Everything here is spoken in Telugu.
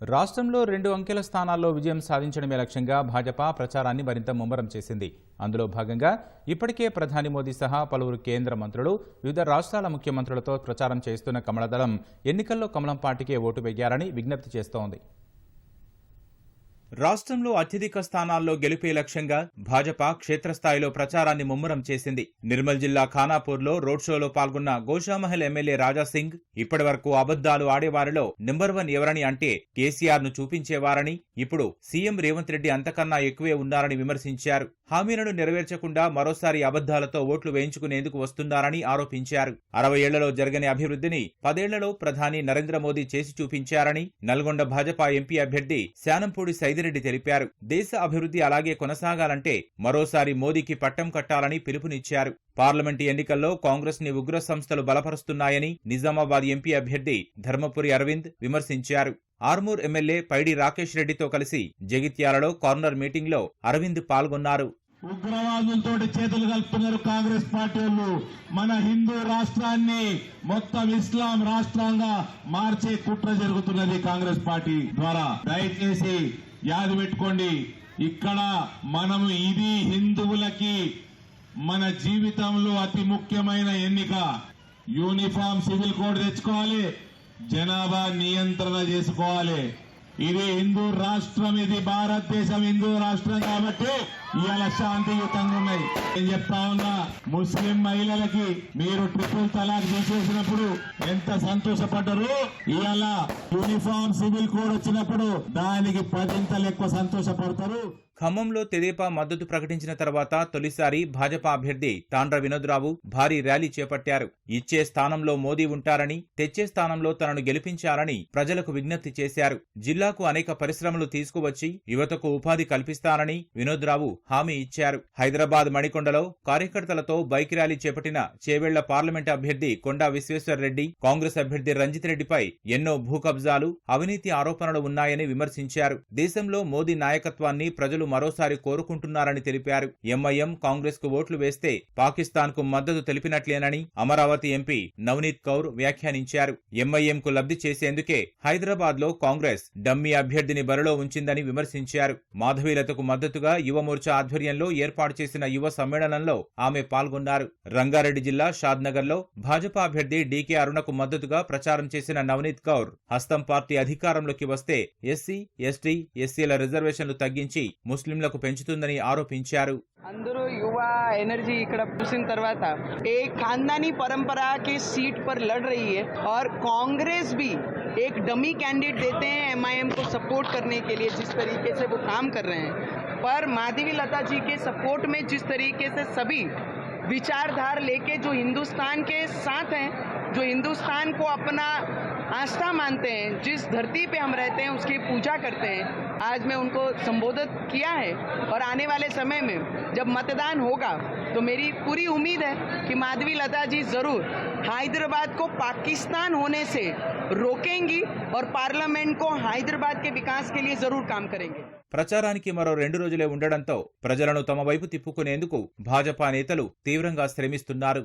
రాష్ట్రంలో రెండు అంకెల స్థానాల్లో విజయం సాధించడమే లక్ష్యంగా భాజపా ప్రచారాన్ని మరింత ముమ్మరం చేసింది. అందులో భాగంగా ఇప్పటికే ప్రధాని మోదీ సహా పలువురు కేంద్ర మంత్రులు వివిధ రాష్ట్రాల ముఖ్యమంత్రులతో ప్రచారం చేస్తున్న కమలదళం ఎన్నికల్లో కమలం పార్టీకే ఓటు వేయాలని విజ్ఞప్తి చేస్తోంది. రాష్ట్రంలో అత్యధిక స్థానాల్లో గెలిపే లక్ష్యంగా భాజపా క్షేత్రస్థాయిలో ప్రచారాన్ని ముమ్మరం చేసింది. నిర్మల్ జిల్లా ఖానాపూర్లో రోడ్ షోలో పాల్గొన్న గోషామహల్ ఎమ్మెల్యే రాజాసింగ్ ఇప్పటి వరకు అబద్దాలు ఆడేవారిలో నెంబర్ వన్ ఎవరని అంటే కేసీఆర్ను చూపించేవారని ఇప్పుడు సీఎం రేవంత్ రెడ్డి అంతకన్నా ఎక్కువే ఉన్నారని విమర్శించారు. హామీలను నెరవేర్చకుండా మరోసారి అబద్దాలతో ఓట్లు వేయించుకునేందుకు వస్తున్నారని ఆరోపించారు. అరవై ఏళ్ళలో జరగని అభివృద్ధిని పదేళ్ళలో ప్రధాని నరేంద్ర మోదీ చేసి చూపించారని నల్గొండ భాజపా ఎంపీ అభ్యర్థి శానంపూడి సైదిరెడ్డి తెలిపారు. దేశ అభివృద్ధి అలాగే కొనసాగాలంటే మరోసారి మోదీకి పట్టం కట్టాలని పిలుపునిచ్చారు. పార్లమెంటు ఎన్నికల్లో కాంగ్రెస్ని ఉగ్ర సంస్థలు బలపరుస్తున్నాయని నిజామాబాద్ ఎంపీ అభ్యర్థి ధర్మపురి అరవింద్ విమర్శించారు. ఆర్మూర్ ఎమ్మెల్యే పైడి రాకేష్ రెడ్డితో కలిసి జగిత్యాలలో కార్నర్ మీటింగ్లో అరవింద్ పాల్గొన్నారు. ఉగ్రవాదులతో చేతులు కలుపుతున్నారు కాంగ్రెస్ పార్టీ వాళ్ళు. మన హిందూ రాష్ట్రాన్ని మొత్తం ఇస్లాం రాష్ట్రంగా మార్చే కుట్ర జరుగుతున్నది కాంగ్రెస్ పార్టీ ద్వారా. దయచేసి యాది పెట్టుకోండి. ఇక్కడ మనం ఇది హిందువులకి మన జీవితంలో అతి ముఖ్యమైన ఎన్నిక. యూనిఫామ్ సివిల్ కోడ్ తెచ్చుకోవాలి. జనాభా నియంత్రణ చేసుకోవాలి. ఇది హిందూ రాష్ట్రం ఇది భారతదేశం హిందూ రాష్ట్రం కాబట్టి ఇవాళ శాంతియుతంగా ఉన్నాయి నేను చెప్తా ఉన్నా ముస్లిం మహిళలకి మీరు ట్రిపుల్ తలాక్ తీసేసినప్పుడు ఎంత సంతోషపడ్డారు? ఇవాళ యూనిఫామ్ సివిల్ కోడ్ వచ్చినప్పుడు దానికి పదింతలు ఎక్కువ సంతోషపడతారు. ఖమ్మంలో తెదేపా మద్దతు ప్రకటించిన తర్వాత తొలిసారి భాజపా అభ్యర్థి తాండ్ర వినోద్రావు భారీ ర్యాలీ చేపట్టారు. ఇచ్చే స్థానంలో మోదీ ఉంటారని తెచ్చే స్థానంలో తనను గెలిపించాలని ప్రజలకు విజ్ఞప్తి చేశారు. జిల్లాకు అనేక పరిశ్రమలు తీసుకువచ్చి యువతకు ఉపాధి కల్పిస్తానని వినోద్రావు హామీ ఇచ్చారు. హైదరాబాద్ మణికొండలో కార్యకర్తలతో బైక్ ర్యాలీ చేపట్టిన చేవెళ్ళ పార్లమెంట్ అభ్యర్థి కొండా విశ్వేశ్వర్ రెడ్డి కాంగ్రెస్ అభ్యర్థి రంజిత్ రెడ్డిపై ఎన్నో భూ కబ్జాలు అవినీతి ఆరోపణలు ఉన్నాయని విమర్శించారు. దేశంలో మోదీ నాయకత్వాన్ని ప్రజలు మరోసారి కోరుకుంటున్నారని తెలిపారు. ఎంఐఎం కాంగ్రెస్కు ఓట్లు వేస్తే పాకిస్తాన్కు మద్దతు తెలిపినట్లేనని అమరావతి ఎంపీ నవనీత్ కౌర్ వ్యాఖ్యానించారు. ఎంఐఎం కు లబ్ధి చేసేందుకే హైదరాబాద్లో కాంగ్రెస్ డమ్మీ అభ్యర్థిని బరిలో ఉంచిందని విమర్శించారు. మాధవీలతకు మద్దతుగా యువమోర్చా ఆధ్వర్యంలో ఏర్పాటు చేసిన యువ సమ్మేళనంలో ఆమె పాల్గొన్నారు. రంగారెడ్డి జిల్లా షాద్నగర్లో భాజపా అభ్యర్థి డీకే అరుణకు మద్దతుగా ప్రచారం చేసిన నవనీత్ కౌర్ హస్తం పార్టీ అధికారంలోకి వస్తే ఎస్సీ ఎస్టీ ఎస్సీల రిజర్వేషన్లు తగ్గించి ముస్లింలకు పెంచుతుందని ఆరోపించారు అందరూ యువ एनर्जी ఇక్కడ చూసిన తర్వాత एक खानदानी परंपरा की सीट पर लड़ रही है और कांग्रेस भी एक डमी कैंडिडेट देते हैं एमआईएम को सपोर्ट करने के लिए जिस तरीके से वो काम कर रहे हैं पर माधवी लता जी के सपोर्ट में जिस तरीके से सभी विचारधार लेके जो हिंदुस्तान के साथ हैं जो हिंदुस्तान को अपना आस्था मानते हैं जिस धरती पे हम रहते हैं उसकी पूजा करते हैं आज मैं उनको संबोधित किया है और आने वाले समय में जब मतदान होगा तो मेरी पूरी उम्मीद है कि माधवी लता जी जरूर हैदराबाद को पाकिस्तान होने से रोकेंगी और पार्लियामेंट को हैदराबाद के विकास के लिए जरूर काम करेंगे ప్రచారానికి మరో రెండు రోజులే ఉండడంతో ప్రజలను తమ వైపు తిప్పుకునేందుకు భాజపా నేతలు తీవ్రంగా శ్రమిస్తున్నారు